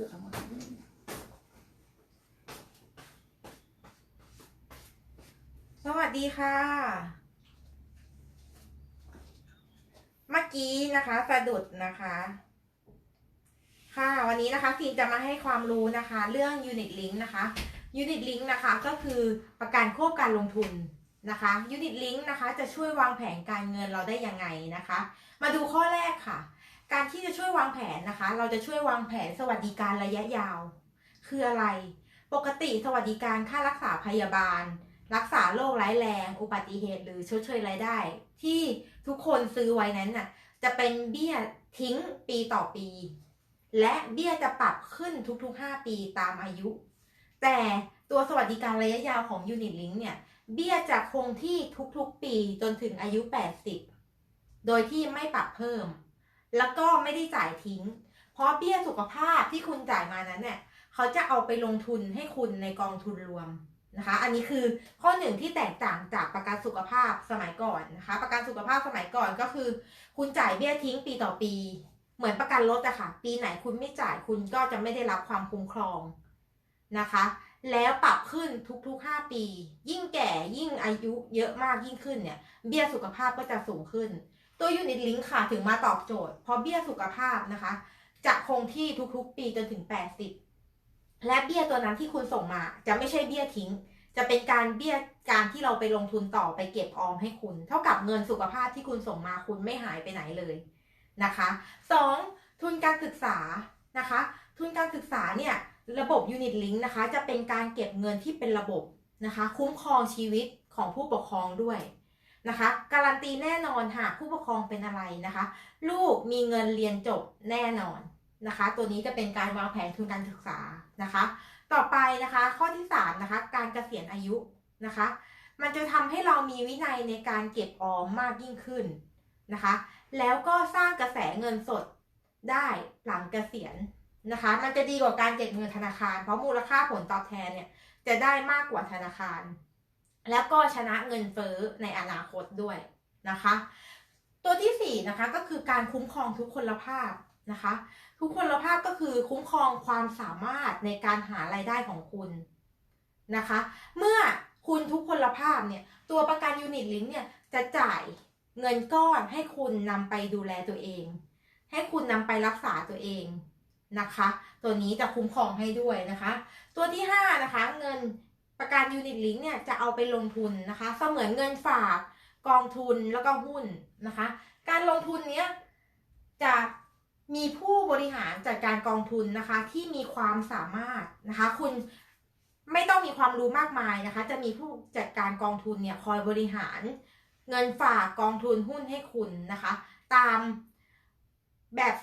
สื้อทำไมสวัสดีค่ะ เมื่อกี้นะคะสะดุดนะคะ ค่ะ วันนี้นะคะฟิล์มจะมาให้ความรู้นะคะ เรื่อง Unit Link นะคะ Unit Link นะคะก็คือประกันควบการลงทุนนะคะ Unit Link นะคะจะช่วยวางแผนการเงินเราได้ยังไงนะคะ มาดูข้อแรกค่ะ การที่จะช่วยวางแผนนะคะ เราจะช่วยวางแผนสวัสดิการระยะยาว คืออะไร ปกติสวัสดิการค่ารักษาพยาบาล รักษาโรคร้ายแรง อุบัติเหตุ หรือชดเชยรายได้ ที่ทุกคนซื้อไว้นั้นน่ะ จะเป็นเบี้ยทิ้งปีต่อปี และเบี้ยจะปรับขึ้นทุกๆ 5 ปีตามอายุ แต่ตัวสวัสดิการระยะยาวของ Unit Link เนี่ย เบี้ยจะคงที่ทุกๆ ปีจนถึงอายุ 80 โดยที่ไม่ปรับเพิ่ม แล้วก็ไม่ได้จ่ายทิ้ง เพราะเบี้ยสุขภาพที่คุณจ่ายมานั้นเนี่ยเขาจะเอาไปลงทุนให้คุณในกองทุนรวมนะคะ อันนี้คือข้อหนึ่งที่แตกต่างจากประกันสุขภาพสมัยก่อนนะคะ ประกันสุขภาพสมัยก่อนก็คือ คุณจ่ายเบี้ยทิ้งปีต่อปี เหมือนประกันรถอะค่ะ ปีไหนคุณไม่จ่ายคุณก็จะไม่ได้รับความคุ้มครองนะคะ แล้วปรับขึ้นทุกๆ 5 ปี ยิ่งแก่ยิ่งอายุเยอะมากยิ่งขึ้นเนี่ย เบี้ยสุขภาพก็จะสูงขึ้น ตัวยูนิตลิงค์ค่ะถึงมาตอบโจทย์ เพราะเบี้ยสุขภาพนะคะ จะคงที่ทุกๆ ปีจนถึง 80 และเบี้ยตัวนั้นที่คุณส่งมา จะไม่ใช่เบี้ยทิ้ง จะเป็นการเบี้ยการที่เราไปลงทุนต่อไปเก็บออมให้คุณ เท่ากับเงินสุขภาพที่คุณส่งมาคุณไม่หายไปไหนเลยนะคะสองทุนการศึกษานะคะ ทุนการศึกษาเนี่ยระบบ Unit Link นะคะ จะเป็นการเก็บเงินที่เป็นระบบนะคะ คุ้มครองชีวิตของผู้ปกครองด้วย นะคะ การันตีแน่นอนหากผู้ปกครองเป็นอะไรนะคะ ลูกมีเงินเรียนจบแน่นอนนะคะ ตัวนี้จะเป็นการวางแผนทุนการศึกษานะคะ ต่อไปนะคะข้อที่3นะคะการเกษียณอายุนะคะ มันจะทำให้เรามีวินัยในการเก็บออมมากยิ่งขึ้นนะคะ แล้วก็สร้างกระแสเงินสดได้หลังเกษียณนะคะ มันจะดีกว่าการเก็บเงินธนาคาร เพราะมูลค่าผลตอบแทนเนี่ยจะได้มากกว่าธนาคาร แล้วก็ชนะเงินเฟ้อในอนาคตด้วยนะคะ ตัวที่สี่นะคะก็คือการคุ้มครองทุกคนภาพนะคะทุกคนภาพก็คือคุ้มครองความสามารถในการหารายได้ของคุณนะคะ เมื่อคุณทุกคนภาพเนี่ยตัวประกันยูนิตลิงเนี่ยจะจ่ายเงินก้อนให้คุณนำไปดูแลตัวเอง ให้คุณนำไปรักษาตัวเองนะคะ ตัวนี้จะคุ้มครองให้ด้วยนะคะ ตัวที่5นะคะเงิน ประกันยูนิตลิงเนี่ยจะเอาไปลงทุนนะคะ เสมือนเงินฝากกองทุนแล้วก็หุ้นนะคะ การลงทุนเนี้ยจะมีผู้บริหารจัดการกองทุนนะคะ ที่มีความสามารถนะคะ คุณไม่ต้องมีความรู้มากมายนะคะ จะมีผู้จัดการกองทุนเนี่ยคอยบริหารเงินฝากกองทุนหุ้นให้คุณนะคะ ตามแบบ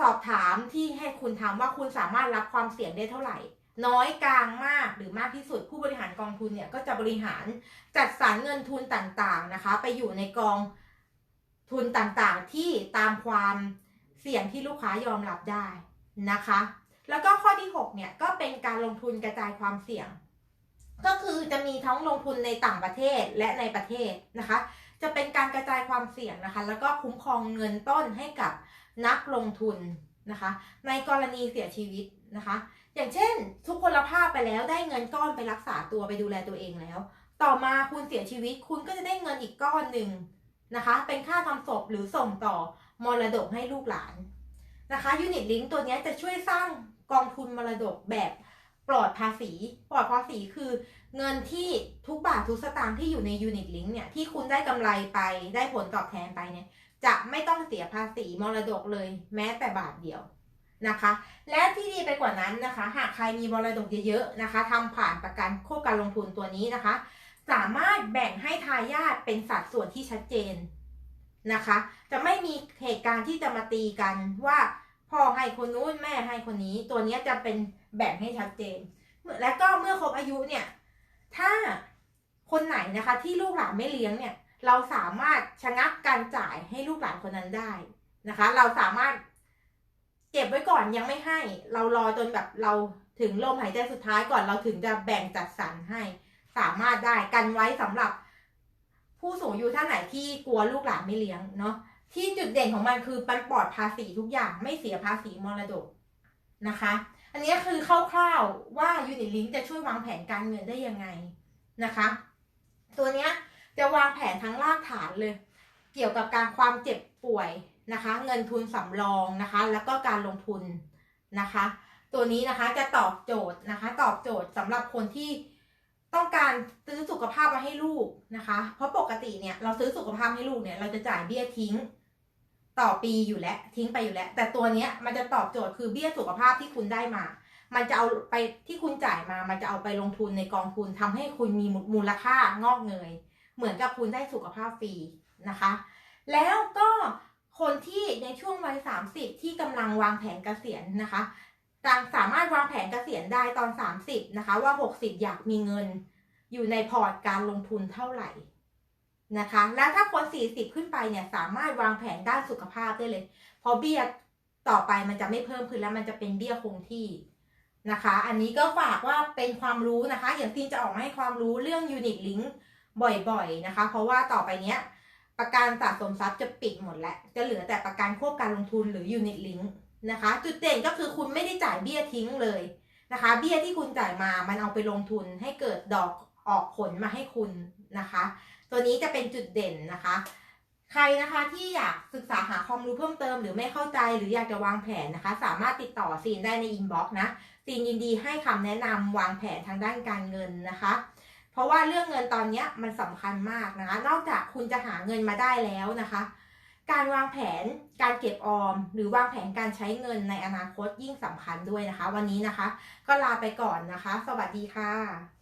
สอบถามที่ให้คุณทำว่าคุณสามารถรับความเสี่ยงได้เท่าไหร่ น้อยกลางมากหรือมากที่สุดผู้บริหารกองทุนเนี่ยก็จะบริหารจัดสรรเงินทุนต่างๆนะคะ ไปอยู่ในกองทุนต่างๆ ที่ตามความเสี่ยงที่ลูกค้ายอมรับได้นะคะ แล้วก็ข้อที่ 6 เนี่ยก็เป็นการลงทุนกระจายความเสี่ยง ก็คือจะมีทั้งลงทุนในต่างประเทศและในประเทศนะคะ จะเป็นการกระจายความเสี่ยงนะคะ แล้วก็คุ้มครองเงินต้นให้กับนักลงทุนนะคะ ในกรณีเสียชีวิตนะคะ อย่างเช่น ทุกพลภาพไปแล้วได้เงินก้อนไปรักษาตัวไปดูแลตัวเองแล้ว ต่อมาคุณเสียชีวิตคุณก็จะได้เงินอีกก้อนหนึ่งนะคะ เป็นค่าทำศพหรือส่งต่อมรดกให้ลูกหลานนะคะยูนิตลิงตัวนี้จะช่วยสร้างกองทุนมรดกแบบปลอดภาษี ปลอดภาษีคือเงินที่ทุกบาททุกสตางค์ที่อยู่ในยูนิตลิงเนี่ยที่คุณได้กำไรไปได้ผลตอบแทนไปเนี่ยจะไม่ต้องเสียภาษีมรดกเลยแม้แต่บาทเดียว นะคะ และที่ดีไปกว่านั้นนะคะ หากใครมีมรดกเยอะๆนะคะทำผ่านประกันควบการลงทุนตัวนี้นะคะ สามารถแบ่งให้ทายาทเป็นสัดส่วนที่ชัดเจนนะคะ จะไม่มีเหตุการณ์ที่จะมาตีกันว่าพ่อให้คนนู้นแม่ให้คนนี้ ตัวนี้จะเป็นแบ่งให้ชัดเจน และก็เมื่อครบอายุเนี่ย ถ้าคนไหนนะคะที่ลูกหลานไม่เลี้ยงเนี่ย เราสามารถชะงักการจ่ายให้ลูกหลานคนนั้นได้นะคะ เราสามารถ เก็บไว้ก่อนยังไม่ให้ เรารอจนแบบเราถึงลมหายใจสุดท้ายก่อนเราถึงจะแบ่งจัดสรรให้ สามารถได้กันไว้สำหรับ ผู้สูงอายุท่านไหนที่กลัวลูกหลานไม่เลี้ยงเนาะที่จุดเด่นของมันคือมันปลอดภาษีทุกอย่างไม่เสียภาษีมรดกนะคะ อันนี้คือคร่าวๆว่า Unit Link จะช่วยวางแผนการเงินได้ยังไงนะคะ ตัวเนี้ยจะวางแผนทั้งรากฐานเลย เกี่ยวกับการความเจ็บป่วย นะคะ เงินทุนสำรองนะคะ แล้วก็การลงทุนนะคะ ตัวนี้นะคะจะตอบโจทย์นะคะ ตอบโจทย์สำหรับคนที่ต้องการซื้อสุขภาพมาให้ลูกนะคะ เพราะปกติเนี่ยเราซื้อสุขภาพให้ลูกเนี่ยเราจะจ่ายเบี้ยทิ้ง ต่อปีอยู่แล้วทิ้งไปอยู่แล้ว แต่ตัวเนี้ยมันจะตอบโจทย์คือเบี้ยสุขภาพที่คุณได้มา มันจะเอาไปที่คุณจ่ายมา มันจะเอาไปลงทุนในกองทุนทำให้คุณมีมูลค่างอกเงย เหมือนกับคุณได้สุขภาพฟรีนะคะ แล้วก็ คนที่ในช่วงวัย 30 ที่กำลังวางแผนเกษียณนะคะต่างสามารถวางแผนเกษียณได้ตอน 30 นะคะ ว่า 60 อยากมีเงิน อยู่ในพอร์ตการลงทุนเท่าไหร่นะคะ แล้วถ้าคน 40 ขึ้นไปเนี่ยสามารถวางแผนด้านสุขภาพได้เลย เพราะเบี้ยต่อไปมันจะไม่เพิ่มขึ้นแล้วมันจะเป็นเบี้ยคงที่นะคะ อันนี้ก็ฝากว่าเป็นความรู้นะคะ อย่างซีนจะออกมาให้ความรู้เรื่อง Unit Link บ่อยๆนะคะ เพราะว่าต่อไปเนี้ย ประกันสะสมทรัพย์จะปิดหมดแล้ว จะเหลือแต่ประกันควบการลงทุนหรือ Unit Link นะคะ จุดเด่นก็คือคุณไม่ได้จ่ายเบี้ยทิ้งเลยนะคะ เบี้ยที่คุณจ่ายมามันเอาไปลงทุนให้เกิดดอกออกผลมาให้คุณนะคะ ตัวนี้จะเป็นจุดเด่นนะคะ ใครนะคะที่อยากศึกษาหาความรู้เพิ่มเติมหรือไม่เข้าใจหรืออยากจะวางแผนนะคะ สามารถติดต่อซีนได้ในอินบ็อกซ์นะซีนยินดีให้คำแนะนำวางแผนทางด้านการเงินนะคะ เพราะว่าเรื่องเงินตอนนี้มันสำคัญมากนะคะ นอกจากคุณจะหาเงินมาได้แล้วนะคะ การวางแผนการเก็บออม หรือวางแผนการใช้เงินในอนาคตยิ่งสำคัญด้วยนะคะ วันนี้นะคะ ก็ลาไปก่อนนะคะ สวัสดีค่ะ